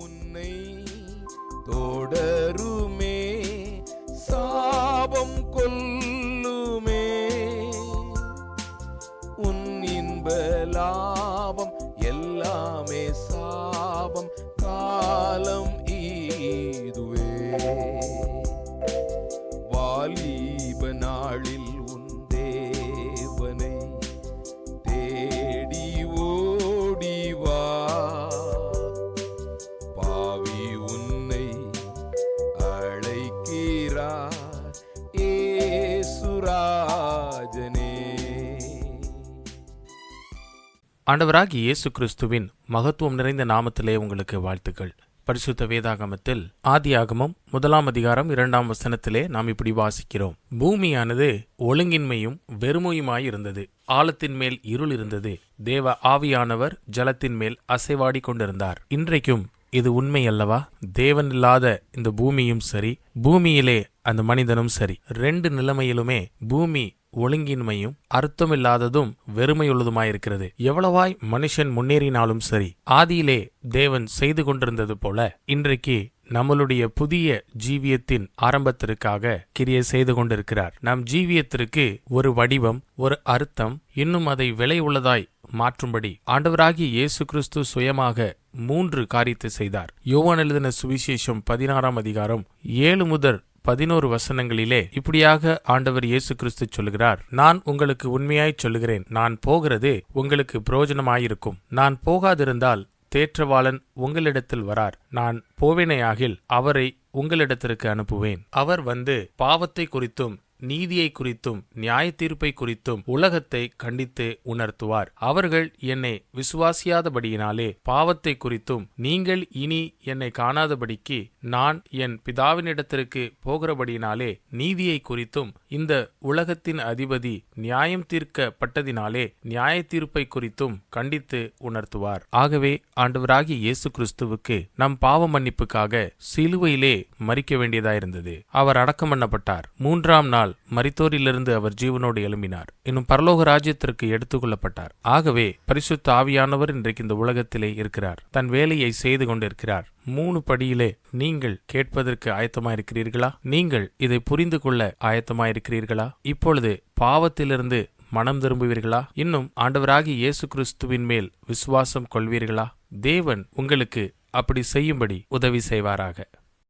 உன்னை தொடருமே சாபம் கொல்லுமே. உன் இன்ப லாபம் எல்லாமே சாபம் காலம் ஈதுவே. வாலிப நாளில் உன்னை அழைக்கிறார் ஏசுராஜனே. ஆண்டவராகிய இயேசு கிறிஸ்துவின் மகத்துவம் நிறைந்த நாமத்திலே உங்களுக்கு வாழ்த்துக்கள். பரிசுத்த வேதாகமத்தில் ஆதியாகமம் முதலாம் அதிகாரம் இரண்டாம் வசனத்திலே நாம் இப்படி வாசிக்கிறோம். பூமியானது ஒழுங்கின்மையும் வெறுமையுமாய் இருந்தது ஆழத்தின் மேல் இருள் இருந்தது. தேவ ஆவியானவர் ஜலத்தின் மேல் அசைவாடி கொண்டிருந்தார். இன்றைக்கும் இது உண்மை அல்லவா தேவன் இல்லாத இந்த பூமியும் சரி பூமியிலே அந்த மனிதனும் சரி. ரெண்டு நிலைமையிலுமே பூமி ஒழுங்கின்மையும் அர்த்தமில்லாததும் வெறுமையுள்ளதுமாயிருக்கிறது. எவ்வளவாய் மனுஷன் முன்னேறினாலும் சரி ஆதியிலே தேவன் செய்து கொண்டிருந்தது போல இன்றைக்கு நம்மளுடைய புதிய ஜீவியத்தின் ஆரம்பத்திற்காக கிரியை செய்து கொண்டிருக்கிறார். நம் ஜீவியத்திற்கு ஒரு வடிவம் ஒரு அர்த்தம் இன்னும் அதை விலை உள்ளதாய் மாற்றும்படி ஆண்டவராகிய இயேசு கிறிஸ்து சுயமாக மூன்று காரியத்தை செய்தார். யோவான் எழுதின சுவிசேஷம் பதினாறாம் அதிகாரம் ஏழு முதல் பதினோரு வசனங்களிலே இப்படியாக ஆண்டவர் இயேசு கிறிஸ்து சொல்லுகிறார். நான் உங்களுக்கு உண்மையாய் சொல்லுகிறேன். நான் போகிறது உங்களுக்கு பிரயோஜனமாயிருக்கும். நான் போகாதிருந்தால் தேற்றவாளன் உங்களிடத்தில் வரார். நான் போவேனையாகில் அவரை உங்களிடத்திற்கு அனுப்புவேன். அவர் வந்து பாவத்தை குறித்தும் நீதியை குறித்தும் நியாய தீர்ப்பை குறித்தும் உலகத்தை கண்டித்து உணர்த்துவார். அவர்கள் என்னை விசுவாசியாதபடியினாலே பாவத்தை குறித்தும் நீங்கள் இனி என்னை காணாதபடிக்கு நான் என் பிதாவினிடத்திற்கு போகிறபடியினாலே நீதியை குறித்தும் இந்த உலகத்தின் அதிபதி நியாயம் தீர்க்கப்பட்டதினாலே நியாய தீர்ப்பை குறித்தும் கண்டித்து உணர்த்துவார். ஆகவே ஆண்டவராகிய இயேசு கிறிஸ்துவுக்கு நம் பாவ மன்னிப்புக்காக சிலுவையிலே மறிக்க வேண்டியதாயிருந்தது. அவர் அடக்கம் பண்ணப்பட்டார் மூன்றாம் நாள் மரித்தோரிலிருந்து அவர் ஜீவனோடு எழும்பினார். இன்னும் பரலோக ராஜ்யத்திற்கு எடுத்துக்கொள்ளப்பட்டார் ஆகவே பரிசுத்த ஆவியானவர் இன்றைக்கு இந்த உலகத்திலே இருக்கிறார். தன் வேலையை செய்து கொண்டிருக்கிறார். மூணு படியிலே நீங்கள் கேட்பதற்கு ஆயத்தமாயிருக்கிறீர்களா? நீங்கள் இதை புரிந்து கொள்ள ஆயத்தமாயிருக்கிறீர்களா? இப்பொழுது பாவத்திலிருந்து மனம் திரும்புவீர்களா? இன்னும் ஆண்டவராகி இயேசு கிறிஸ்துவின் மேல் விசுவாசம் கொள்வீர்களா? தேவன் உங்களுக்கு அப்படி செய்யும்படி உதவி செய்வாராக.